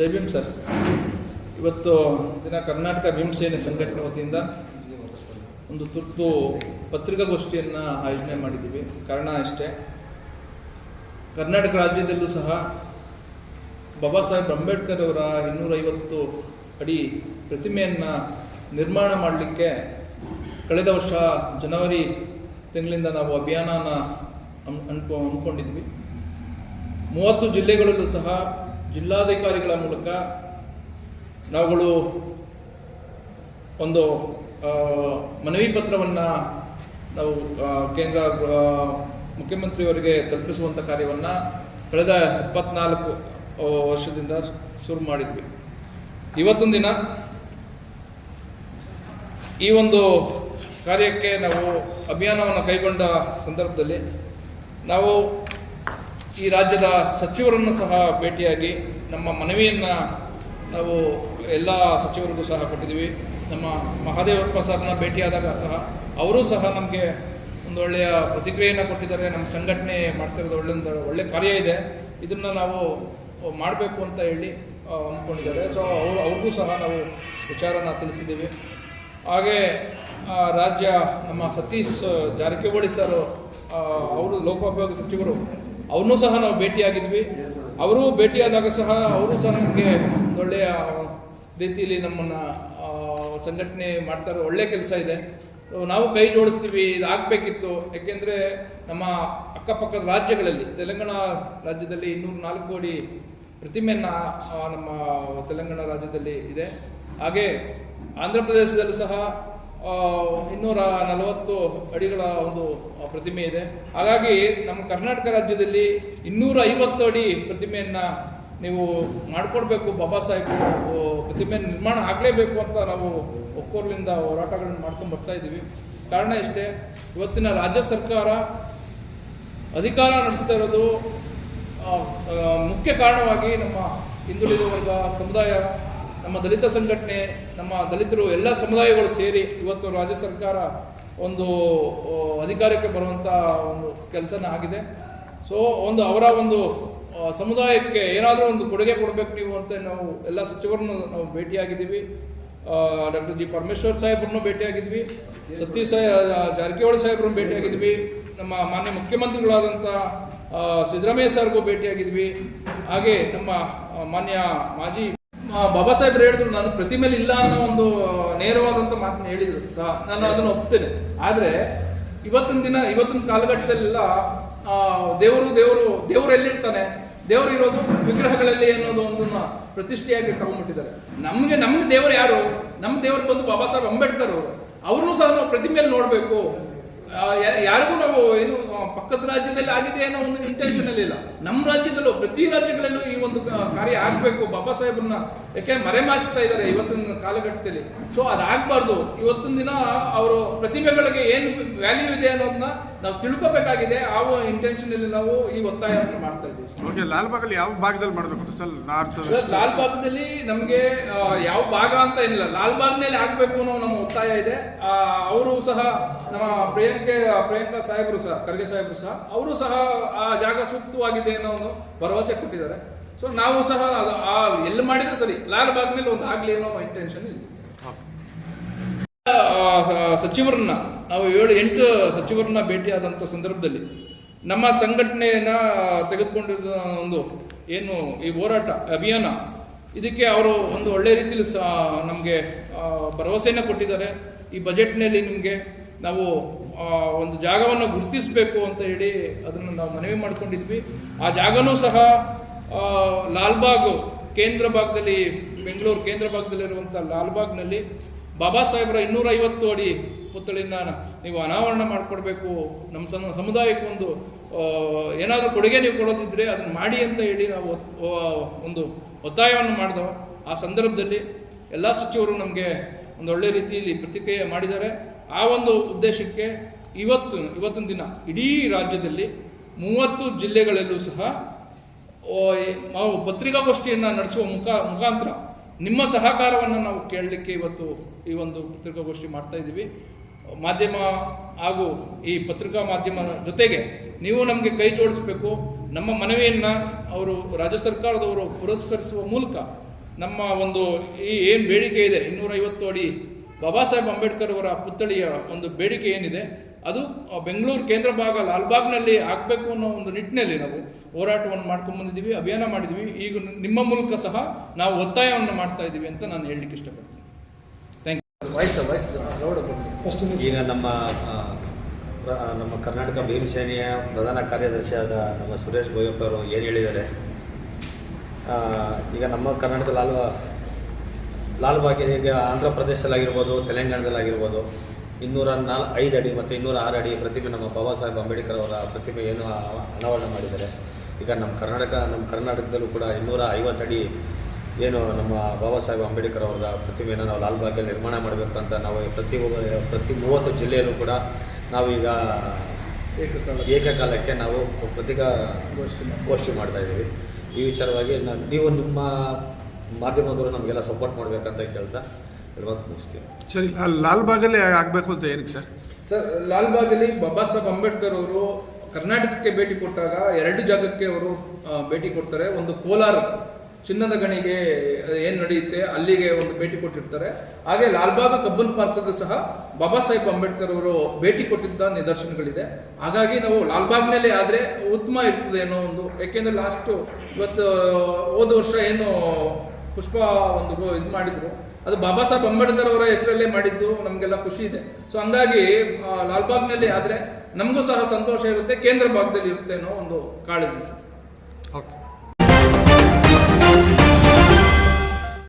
ಜೈ Bhim sir. ಇವತ್ತು ದಿನ ಕರ್ನಾಟಕ ಭೀಮಸೇನೆ ಸಂಘಟನೆ ವತಿಯಿಂದ ಒಂದು ತುರ್ತು ಪತ್ರಿಕಾಗೋಷ್ಠಿಯನ್ನು ಆಯೋಜನೆ ಮಾಡಿದ್ದೀವಿ. ಕಾರಣ ಅಷ್ಟೇ ಕರ್ನಾಟಕ ರಾಜ್ಯದಲ್ಲೂ ಸಹ ಬಾಬಾ ಸಾಹೇಬ್ ಅಂಬೇಡ್ಕರ್ ಅವರ ಇನ್ನೂರೈವತ್ತು ಅಡಿ ಪ್ರತಿಮೆಯನ್ನು ನಿರ್ಮಾಣ ಮಾಡಲಿಕ್ಕೆ ಕಳೆದ ವರ್ಷ ಜನವರಿ ತಿಂಗಳಿಂದ ನಾವು ಅಭಿಯಾನನ ಅನ್ಕೊ ಅಂದ್ಕೊಂಡಿದ್ವಿ ಮೂವತ್ತು ಜಿಲ್ಲೆಗಳಲ್ಲೂ ಸಹ ಜಿಲ್ಲಾಧಿಕಾರಿಗಳ ಮೂಲಕ ನಾವುಗಳು ಒಂದು ಮನವಿ ಪತ್ರವನ್ನು ನಾವು ಕೇಂದ್ರ ಮುಖ್ಯಮಂತ್ರಿಯವರಿಗೆ ತಲುಪಿಸುವಂಥ ಕಾರ್ಯವನ್ನು ಕಳೆದ ಇಪ್ಪತ್ನಾಲ್ಕು ವರ್ಷದಿಂದ ಶುರು ಮಾಡಿದ್ವಿ. ಇವತ್ತೊಂದು ದಿನ ಈ ಒಂದು ಕಾರ್ಯಕ್ಕೆ ನಾವು ಅಭಿಯಾನವನ್ನು ಕೈಗೊಂಡ ಸಂದರ್ಭದಲ್ಲಿ ನಾವು ಈ ರಾಜ್ಯದ ಸಚಿವರನ್ನು ಸಹ ಭೇಟಿಯಾಗಿ ನಮ್ಮ ಮನವಿಯನ್ನು ನಾವು ಎಲ್ಲ ಸಚಿವರಿಗೂ ಸಹ ಕೊಟ್ಟಿದ್ದೀವಿ. ನಮ್ಮ ಮಹಾದೇವಪ್ಪ ಸರ್ನ ಭೇಟಿಯಾದಾಗ ಸಹ ಅವರೂ ಸಹ ನಮಗೆ ಒಂದು ಒಳ್ಳೆಯ ಪ್ರತಿಕ್ರಿಯೆಯನ್ನು ಕೊಟ್ಟಿದ್ದಾರೆ. ನಮ್ಮ ಸಂಘಟನೆ ಮಾಡ್ತಿರೋದು ಒಳ್ಳೆ ಒಂದು ಒಳ್ಳೆ ಕಾರ್ಯ ಇದೆ. ಇದನ್ನು ನಾವು ಮಾಡಬೇಕು ಅಂತ ಹೇಳಿ ಅಂದ್ಕೊಂಡಿದ್ದಾರೆ. ಸೊ ಅವರು, ಅವ್ರಿಗೂ ಸಹ ನಾವು ವಿಚಾರನ ತಿಳಿಸಿದ್ದೀವಿ. ಹಾಗೆ ರಾಜ್ಯ ನಮ್ಮ ಸತೀಶ್ ಜಾರಕಿಹೊಳಿ ಸರ್ ಅವರು ಲೋಕೋಪಯೋಗಿ ಸಚಿವರು ಅವ್ರನ್ನೂ ಸಹ ನಾವು ಭೇಟಿಯಾಗಿದ್ವಿ. ಅವರು ಭೇಟಿಯಾದಾಗ ಸಹ ಅವರು ಸಹ ನಮಗೆ ಒಳ್ಳೆಯ ರೀತಿಯಲ್ಲಿ ನಮ್ಮನ್ನು ಸಂಘಟನೆ ಮಾಡ್ತಾರೆ. ಒಳ್ಳೆ ಕೆಲಸ ಇದೆ. ನಾವು ಕೈ ಜೋಡಿಸ್ತೀವಿ. ಆಗಬೇಕಿತ್ತು. ಯಾಕೆಂದರೆ ನಮ್ಮ ಅಕ್ಕಪಕ್ಕದ ರಾಜ್ಯಗಳಲ್ಲಿ, ತೆಲಂಗಾಣ ರಾಜ್ಯದಲ್ಲಿ ಇನ್ನೂರ ನಾಲ್ಕು ಕೋಟಿ ಪ್ರತಿಮೆಯನ್ನು ನಮ್ಮ ತೆಲಂಗಾಣ ರಾಜ್ಯದಲ್ಲಿ ಇದೆ. ಹಾಗೆ ಆಂಧ್ರ ಪ್ರದೇಶದಲ್ಲೂ ಸಹ ಇನ್ನೂರ ನಲವತ್ತು ಅಡಿಗಳ ಒಂದು ಪ್ರತಿಮೆ ಇದೆ. ಹಾಗಾಗಿ ನಮ್ಮ ಕರ್ನಾಟಕ ರಾಜ್ಯದಲ್ಲಿ ಇನ್ನೂರ ಐವತ್ತು ಅಡಿ ಪ್ರತಿಮೆಯನ್ನು ನೀವು ಮಾಡಿಕೊಡ್ಬೇಕು ಬಾಬಾ ಸಾಹೇಬ್ ಪ್ರತಿಮೆ ನಿರ್ಮಾಣ ಆಗಲೇಬೇಕು ಅಂತ ನಾವು ಒಕ್ಕೋರ್ಲಿಂದ ಹೋರಾಟಗಳನ್ನು ಮಾಡ್ಕೊಂಡು ಬರ್ತಾ ಇದ್ದೀವಿ ಕಾರಣ ಇಷ್ಟೇ, ಇವತ್ತಿನ ರಾಜ್ಯ ಸರ್ಕಾರ ಅಧಿಕಾರ ನಡೆಸ್ತಾ ಇರೋದು ಮುಖ್ಯ ಕಾರಣವಾಗಿ ನಮ್ಮ ಹಿಂದುಳಿದ ವರ್ಗ ಸಮುದಾಯ ನಮ್ಮ ದಲಿತ ಸಂಘಟನೆ, ನಮ್ಮ ದಲಿತರು ಎಲ್ಲ ಸಮುದಾಯಗಳು ಸೇರಿ ಇವತ್ತು ರಾಜ್ಯ ಸರ್ಕಾರ ಒಂದು ಅಧಿಕಾರಕ್ಕೆ ಬರುವಂಥ ಒಂದು ಕೆಲಸನ ಆಗಿದೆ. ಸೊ ಒಂದು ಅವರ ಒಂದು ಸಮುದಾಯಕ್ಕೆ ಏನಾದರೂ ಒಂದು ಕೊಡುಗೆ ಕೊಡಬೇಕು ನೀವು ಅಂತ ನಾವು ಎಲ್ಲ ಸಚಿವರನ್ನು ನಾವು ಭೇಟಿಯಾಗಿದ್ದೀವಿ. Doctor G. ಪರಮೇಶ್ವರ್ ಸಾಹೇಬ್ರನ್ನು ಭೇಟಿಯಾಗಿದ್ವಿ ಸತೀಶ್ ಜಾರಕಿಹೊಳಿ ಸಾಹೇಬ್ರನ್ನು ಭೇಟಿಯಾಗಿದ್ವಿ ನಮ್ಮ ಮಾನ್ಯ ಮುಖ್ಯಮಂತ್ರಿಗಳಾದಂಥ ಸಿದ್ದರಾಮಯ್ಯ ಸರ್ಗೂ ಭೇಟಿಯಾಗಿದ್ವಿ ಹಾಗೆ ನಮ್ಮ ಮಾನ್ಯ ಮಾಜಿ ಬಾಬಾ ಸಾಹೇಬ್ರು ಹೇಳಿದ್ರು ನಾನು ಪ್ರತಿಮೆಲಿ ಇಲ್ಲ ಅನ್ನೋ ಒಂದು ನೇರವಾದಂಥ ಮಾತನ್ನ ಹೇಳಿದ್ರು ಸಹ. ನಾನು ಅದನ್ನು ಒಪ್ತೇನೆ. ಆದರೆ ಇವತ್ತಿನ ದಿನ ಇವತ್ತಿನ ಕಾಲಘಟ್ಟದಲ್ಲೆಲ್ಲ ಆ, ದೇವರು ದೇವರು ದೇವರು ಎಲ್ಲಿರ್ತಾನೆ ದೇವರು ಇರೋದು ವಿಗ್ರಹಗಳಲ್ಲಿ ಅನ್ನೋದು ಒಂದನ್ನ ಪ್ರತಿಷ್ಠೆಯಾಗಿ ತಗೊಂಡ್ಬಿಟ್ಟಿದ್ದಾರೆ. ನಮಗೆ ನಮ್ಗೆ ದೇವರು ಯಾರು? ನಮ್ಮ ದೇವರು ಬಂದು ಬಾಬಾ ಸಾಹೇಬ್ ಅಂಬೇಡ್ಕರ್. ಅವರು ಅವ್ರನ್ನೂ ಸಹ ನಾವು ಪ್ರತಿಮೆಯಲ್ಲಿ ನೋಡಬೇಕು. ಯಾರಿಗೂ ನಾವು ಏನು ಪಕ್ಕದ ರಾಜ್ಯದಲ್ಲಿ ಆಗಿದೆ ಅನ್ನೋ ಒಂದು ಇಂಟೆನ್ಷನ್ ಅಲ್ಲಿ ಇಲ್ಲ. ನಮ್ಮ ರಾಜ್ಯದಲ್ಲೂ ಪ್ರತಿ ರಾಜ್ಯಗಳಲ್ಲೂ ಈ ಒಂದು ಕಾರ್ಯ ಆಗಬೇಕು. ಬಾಬಾ ಸಾಹೇಬ್ರನ್ನ ಯಾಕೆ ಮರೆಮಾಚ್ತಾ ಇದ್ದಾರೆ ಇವತ್ತಿನ ಕಾಲಘಟ್ಟದಲ್ಲಿ. ಸೊ ಅದಾಗಬಾರ್ದು. ಇವತ್ತಿನ ದಿನ ಅವರು ಪ್ರತಿಭೆಗಳಿಗೆ ಏನು ವ್ಯಾಲ್ಯೂ ಇದೆ ಅನ್ನೋದನ್ನ ನಾವು ತಿಳ್ಕೋಬೇಕಾಗಿದೆ. ಆ ಇಂಟೆನ್ಷನ್ ಅಲ್ಲಿ ನಾವು ಈ ಒತ್ತಾಯವನ್ನು ಮಾಡ್ತಾ ಇದ್ದೀವಿ. ಲಾಲ್ಬಾಗಲ್ಲಿ ಯಾವ ಭಾಗದಲ್ಲಿ ಮಾಡಬೇಕು ಸರ್? ನಾರ್ತ್ ಇವತ್ತು ಲಾಲ್ ಬಾಗ್ದಲ್ಲಿ ನಮಗೆ ಯಾವ ಭಾಗ ಅಂತ ಏನಿಲ್ಲ. ಲಾಲ್ಬಾಗ್ನಲ್ಲಿ ಬಾಗ್ನಲ್ಲಿ ಆಗ್ಬೇಕು ಅನ್ನೋ ನಮ್ಮ ಒತ್ತಾಯ ಇದೆ. ಅವರು ಸಹ ನಮ್ಮ ಪ್ರಿಯಾಂಕೆ ಪ್ರಿಯಾಂಕಾ ಸಾಹೇಬರು ಸಹ ಖರ್ಗೆ ಸಾಹೇಬರು ಸಹ, ಅವರು ಸಹ ಆ ಜಾಗ ಸೂಕ್ತವಾಗಿದೆ ಅನ್ನೋ ಒಂದು ಭರವಸೆ ಕೊಟ್ಟಿದ್ದಾರೆ. ಸೊ ನಾವು ಸಹ ಅದು ಆ ಎಲ್ಲಿ ಮಾಡಿದ್ರೆ ಸರಿ, ಲಾಲ್ ಬಾಗ್ ಮೇಲೆ ಒಂದು ಆಗ್ಲಿ ಅನ್ನೋ ಇಂಟೆನ್ಷನ್ ಇಲ್ಲ. ಸಚಿವರನ್ನ, ನಾವು ಏಳು, ಎಂಟು ಸಚಿವರನ್ನ ಭೇಟಿಯಾದಂಥ ಸಂದರ್ಭದಲ್ಲಿ ನಮ್ಮ ಸಂಘಟನೆಯನ್ನ ತೆಗೆದುಕೊಂಡಿದ್ದ ಒಂದು ಏನು ಈ ಹೋರಾಟ, ಅಭಿಯಾನ, ಇದಕ್ಕೆ ಅವರು ಒಂದು ಒಳ್ಳೆ ರೀತಿಯಲ್ಲಿ ನಮಗೆ ಭರವಸೆಯನ್ನು ಕೊಟ್ಟಿದ್ದಾರೆ. ಈ ಬಜೆಟ್ನಲ್ಲಿ ನಿಮಗೆ ನಾವು ಒಂದು ಜಾಗವನ್ನು ಗುರುತಿಸಬೇಕು ಅಂತ ಹೇಳಿ ಅದನ್ನು ನಾವು ಮನವಿ ಮಾಡ್ಕೊಂಡಿದ್ವಿ. ಆ ಜಾಗನೂ ಸಹ ಲಾಲ್ಬಾಗ್ ಕೇಂದ್ರ ಭಾಗದಲ್ಲಿ, ಬೆಂಗಳೂರು ಕೇಂದ್ರ ಭಾಗದಲ್ಲಿರುವಂಥ ಲಾಲ್ಬಾಗ್ನಲ್ಲಿ ಬಾಬಾ ಸಾಹೇಬರ ಇನ್ನೂರ ಐವತ್ತು ಅಡಿ ಪುತ್ಥಳಿನ ನೀವು ಅನಾವರಣ ಮಾಡಿಕೊಡ್ಬೇಕು. ನಮ್ಮ ಸಮ ಸಮುದಾಯಕ್ಕೊಂದು ಏನಾದರೂ ಕೊಡುಗೆ ನೀವು ಕೊಡೋದಿದ್ದರೆ ಅದನ್ನು ಮಾಡಿ ಅಂತ ಹೇಳಿ ನಾವು ಒಂದು ಒತ್ತಾಯವನ್ನು ಮಾಡಿದವ. ಆ ಸಂದರ್ಭದಲ್ಲಿ ಎಲ್ಲ ಸಚಿವರು ನಮಗೆ ಒಂದು ಒಳ್ಳೆ ರೀತಿಯಲ್ಲಿ ಪ್ರತಿಕ್ರಿಯೆ ಮಾಡಿದ್ದಾರೆ. ಆ ಒಂದು ಉದ್ದೇಶಕ್ಕೆ ಇವತ್ತು, ಇವತ್ತಿನ ದಿನ ಇಡೀ ರಾಜ್ಯದಲ್ಲಿ ಮೂವತ್ತು ಜಿಲ್ಲೆಗಳಲ್ಲೂ ಸಹ ನಾವು ಪತ್ರಿಕಾಗೋಷ್ಠಿಯನ್ನು ನಡೆಸುವ ಮುಖ, ಮುಖಾಂತರ ನಿಮ್ಮ ಸಹಕಾರವನ್ನು ನಾವು ಕೇಳಲಿಕ್ಕೆ ಇವತ್ತು ಈ ಒಂದು ಪತ್ರಿಕಾಗೋಷ್ಠಿ ಮಾಡ್ತಾ ಇದ್ದೀವಿ. ಮಾಧ್ಯಮ ಹಾಗೂ ಈ ಪತ್ರಿಕಾ ಮಾಧ್ಯಮದ ಜೊತೆಗೆ ನೀವು ನಮಗೆ ಕೈ ಜೋಡಿಸಬೇಕು. ನಮ್ಮ ಮನವಿಯನ್ನು ಅವರು ರಾಜ್ಯ ಸರ್ಕಾರದವರು ಪುರಸ್ಕರಿಸುವ ಮೂಲಕ ನಮ್ಮ ಒಂದು ಈ ಏನು ಬೇಡಿಕೆ ಇದೆ, ಇನ್ನೂರೈವತ್ತು ಅಡಿ ಬಾಬಾ ಸಾಹೇಬ್ ಅಂಬೇಡ್ಕರ್ ಅವರ ಪುತ್ಥಳಿಯ ಒಂದು ಬೇಡಿಕೆ ಏನಿದೆ? ಅದು ಆ, ಬೆಂಗಳೂರು ಕೇಂದ್ರ ಭಾಗ ಲಾಲ್ಬಾಗ್ನಲ್ಲಿ ಆಗಬೇಕು ಅನ್ನೋ ಒಂದು ನಿಟ್ಟಿನಲ್ಲಿ ನಾವು ಹೋರಾಟವನ್ನು ಮಾಡ್ಕೊಂಡು ಬಂದಿದ್ದೀವಿ ಅಭಿಯಾನ ಮಾಡಿದ್ದೀವಿ. ಈಗ ನಿಮ್ಮ ಮೂಲಕ ಸಹ ನಾವು ಒತ್ತಾಯವನ್ನು ಮಾಡ್ತಾ ಇದ್ದೀವಿ ಅಂತ ನಾನು ಹೇಳಲಿಕ್ಕೆ ಇಷ್ಟಪಡ್ತೀನಿ. ಥ್ಯಾಂಕ್ ಯು ವಾಯ್ಸ್ ವಾಯ್ಸ್ ಈಗ ನಮ್ಮ ನಮ್ಮ ಕರ್ನಾಟಕ ಭೀಮ್ ಸೇನೆಯ ಪ್ರಧಾನ ಕಾರ್ಯದರ್ಶಿಯಾದ ನಮ್ಮ ಸುರೇಶ್ ಗೋಯಪ್ಪ ಅವರು ಏನು ಹೇಳಿದ್ದಾರೆ? ಈಗ ನಮ್ಮ ಕರ್ನಾಟಕ ಲಾಲ್ ಲಾಲ್ಬಾಗ್ ಈಗ ಆಂಧ್ರ ಪ್ರದೇಶದಲ್ಲಾಗಿರ್ಬೋದು ತೆಲಂಗಾಣದಲ್ಲಾಗಿರ್ಬೋದು ಇನ್ನೂರ ನಾಲ್ ಐದು ಅಡಿ ಮತ್ತು ಇನ್ನೂರ ಆರು ಅಡಿ ಪ್ರತಿಮೆ ನಮ್ಮ ಬಾಬಾ ಸಾಹೇಬ್ ಅಂಬೇಡ್ಕರ್ ಅವರ ಪ್ರತಿಮೆ ಏನು ಅನಾವರಣ ಮಾಡಿದ್ದಾರೆ ಈಗ ನಮ್ಮ ಕರ್ನಾಟಕ ನಮ್ಮ ಕರ್ನಾಟಕದಲ್ಲೂ ಕೂಡ ಇನ್ನೂರ ಐವತ್ತು ಅಡಿ ಏನು ನಮ್ಮ ಬಾಬಾ ಸಾಹೇಬ್ ಅಂಬೇಡ್ಕರ್ ಅವರ ಪ್ರತಿಮೆಯನ್ನು ನಾವು ಲಾಲ್ಬಾಗಲ್ಲಿ ನಿರ್ಮಾಣ ಮಾಡಬೇಕು ಅಂತ ನಾವು ಪ್ರತಿ ಒಬ್ಬ- ಪ್ರತಿ ಮೂವತ್ತು ಜಿಲ್ಲೆಯಲ್ಲೂ ಕೂಡ ನಾವೀಗ ಏಕಕಾಲಕ್ಕೆ ನಾವು ಪ್ರತಿಕಾ ಗೋಷ್ಠಿ. ಗೋಷ್ಠಿ ಮಾಡ್ತಾ ಇದ್ದೀವಿ ಈ ವಿಚಾರವಾಗಿ ನಾ- ನೀವು ನಿಮ್ಮ ಮಾಧ್ಯಮದವರು ನಮಗೆಲ್ಲ ಸಪೋರ್ಟ್ ಮಾಡಬೇಕಂತ ಕೇಳ್ತಾ ಹೇಳ್ಬಂತ ಮುಗಿಸ್ತೀನಿ ಸರಿ ಲಾಲ್ ಲಾಲ್ಬಾಗಲ್ಲಿ ಆಗಬೇಕು ಅಂತ ಏನಕ್ಕೆ ಸರ್? ಸರ್ ಲಾಲ್ಬಾಗಲ್ಲಿ ಬಾಬಾ ಸಾಹೇಬ್ ಅಂಬೇಡ್ಕರ್ ಅವರು ಕರ್ನಾಟಕಕ್ಕೆ ಭೇಟಿ ಕೊಟ್ಟಾಗ ಎರಡು ಜಾಗಕ್ಕೆ ಅವರು ಭೇಟಿ ಕೊಡ್ತಾರೆ. ಒಂದು ಕೋಲಾರ ಚಿನ್ನದ ಗಣಿಗೆ ಏನು ನಡೆಯುತ್ತೆ ಅಲ್ಲಿಗೆ ಒಂದು ಭೇಟಿ ಕೊಟ್ಟಿರ್ತಾರೆ. ಹಾಗೆ ಲಾಲ್ಬಾಗ್ ಕಬ್ಬನ್ ಪಾರ್ಕ್ಗೂ ಸಹ ಬಾಬಾ ಸಾಹೇಬ್ ಅಂಬೇಡ್ಕರ್ ಅವರು ಭೇಟಿ ಕೊಟ್ಟಿದ್ದ ನಿದರ್ಶನಗಳಿದೆ. ಹಾಗಾಗಿ ನಾವು ಲಾಲ್ಬಾಗ್ನಲ್ಲೇ ಆದರೆ ಉತ್ತಮ ಇರ್ತದೆ ಅನ್ನೋ ಒಂದು ಯಾಕೆಂದ್ರೆ ಲಾಸ್ಟು ಇವತ್ತು ಹೋದ ವರ್ಷ ಏನು ಪುಷ್ಪ ಒಂದು ಇದು ಮಾಡಿದ್ರು. ಅದು ಬಾಬಾ ಸಾಹೇಬ್ ಅಂಬೇಡ್ಕರ್ ಅವರ ಹೆಸರಲ್ಲೇ ಮಾಡಿದ್ದು, ನಮಗೆಲ್ಲ ಖುಷಿ ಇದೆ. ಸೊ ಹಂಗಾಗಿ ಲಾಲ್ಬಾಗ್ನಲ್ಲಿ ಆದರೆ ನಮಗೂ ಸಹ ಸಂತೋಷ ಇರುತ್ತೆ, ಕೇಂದ್ರ ಭಾಗದಲ್ಲಿ ಇರುತ್ತೆ ಅನ್ನೋ ಒಂದು ಕಾಳಜಿ ಸರ್.